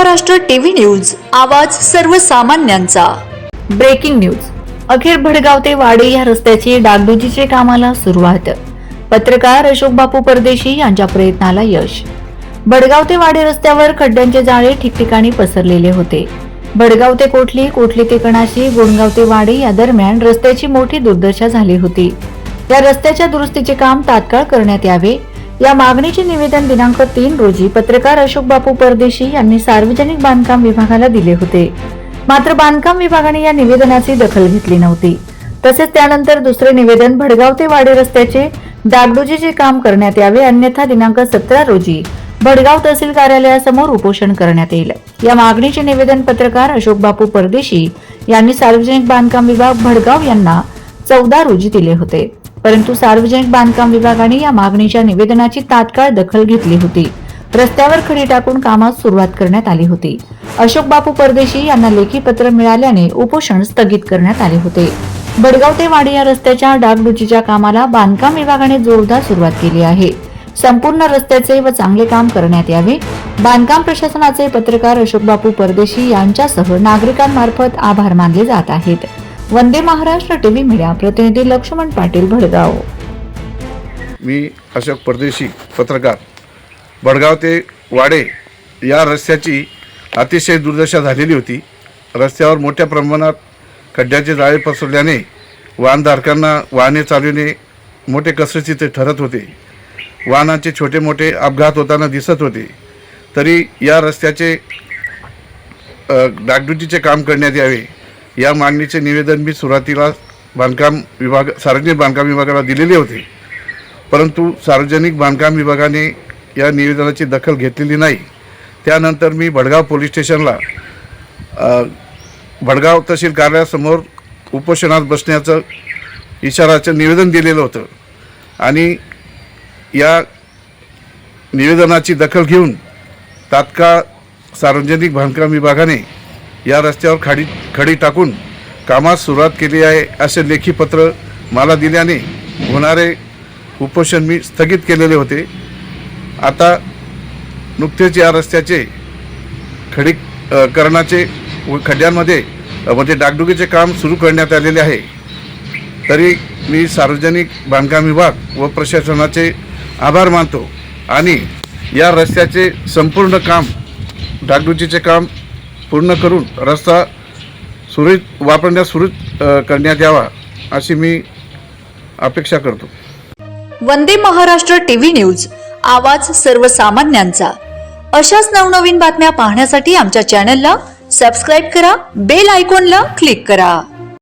Maharashtra TV news आवाज सर्वसामान्यांचा. Breaking news. अखेर भडगाव ते वाडी या रस्त्याची डागडुजीचे कामाला सुरुवात. पत्रकार अशोक बापू परदेशी यांच्या प्रयत्नाला यश. भडगाव ते वाडे रस्त्यावर खड्ड्यांचे जाळे ठिकठिकाणी पसरलेले होते. भडगाव ते कोठली कोठली ते कणाशी गुणगाव ते वाडी या दरम्यान रस्त्याची मोठी दुर्दशा झाली होती. या रस्त्याच्या दुरुस्तीचे काम तात्काळ करण्यात यावे या मागणीचे निवेदन दिनांक तीन रोजी पत्रकार अशोक बापू परदेशी यांनी सार्वजनिक बांधकाम विभागाला दिले होते. मात्र बांधकाम विभागाने या निवेदनाची दखल घेतली नव्हती. तसेच त्यानंतर दुसरे निवेदन भडगाव ते वाडे रस्त्याचे डागडुजीचे काम करण्यात यावे अन्यथा दिनांक सतरा रोजी भडगाव तहसील कार्यालयासमोर उपोषण करण्यात येईल. या मागणीचे निवेदन पत्रकार अशोक बापू परदेशी यांनी सार्वजनिक बांधकाम विभाग भडगाव यांना चौदा रोजी दिले होते. परंतु सार्वजनिक बांधकाम विभागाने या मागणीच्या निवेदनाची तात्काळ दखल घेतली होती. रस्त्यावर खडी टाकून कामास सुरुवात करण्यात आली होती. अशोक बापू परदेशी यांना लेखी पत्र मिळाल्याने उपोषण स्थगित करण्यात आले होते. बडगाव ते वाडी या रस्त्याच्या डागडुजीच्या कामाला बांधकाम विभागाने जोरदार सुरुवात केली आहे. संपूर्ण रस्त्याचे व चांगले काम करण्यात यावे. बांधकाम प्रशासनाचे पत्रकार अशोक बापू परदेशी यांच्यासह नागरिकांमार्फत आभार मानले जात आहेत. वंदे महाराष्ट्र टीव्ही मीडिया प्रतिनिधी लक्ष्मण पाटील भडगाव. मी अशोक परदेशी पत्रकार. बडगाव ते वाडे या रस्त्याची अतिशय दुर्दशा झालेली होती. रस्त्यावर मोठ्या प्रमाणात खड्ड्याचे जाळे पसरल्याने वाहनधारकांना वाहने चालविणे मोठे कसरतीचे ठरत होते. वाहनांचे छोटे मोठे अपघात होताना दिसत होते. तरी या रस्त्याचे डागडुजीचे काम करण्यात यावे. या मागणीचे निवेदन मी सुरुवातीला बांधकाम विभाग सार्वजनिक बांधकाम विभागाला दिलेले होते. परंतु सार्वजनिक बांधकाम विभागाने या निवेदनाची दखल घेतलेली नाही. त्यानंतर मी भडगाव पोलीस स्टेशनला भडगाव तहसील कार्यालयासमोर उपोषणात बसण्याचं इशाराचं निवेदन दिलेलं होतं. आणि या निवेदनाची दखल घेऊन तात्काळ सार्वजनिक बांधकाम विभागाने या रस्त्यावर खाडी खडी टाकून कामास सुरुवात केली आहे असे लेखी पत्र मला दिल्याने होणारे उपोषण मी स्थगित केलेले होते. आता नुकतेच या रस्त्याचे खडी करणाचे व खड्ड्यांमध्ये म्हणजे डागडुगीचे काम सुरू करण्यात आलेले आहे. तरी मी सार्वजनिक बांधकाम विभाग व प्रशासनाचे आभार मानतो आणि या रस्त्याचे संपूर्ण काम डागडुजीचे काम पूर्ण करून रस्ता सुरळीत वापरण्यास सुरळीत करण्यात यावा अशी मी अपेक्षा करतो. वंदे महाराष्ट्र टीव्ही न्यूज आवाज सर्वसामान्यांचा. अशाच नवनवीन बातम्या पाहण्यासाठी आमच्या चॅनलला सबस्क्राईब करा बेल आयकॉनला क्लिक करा.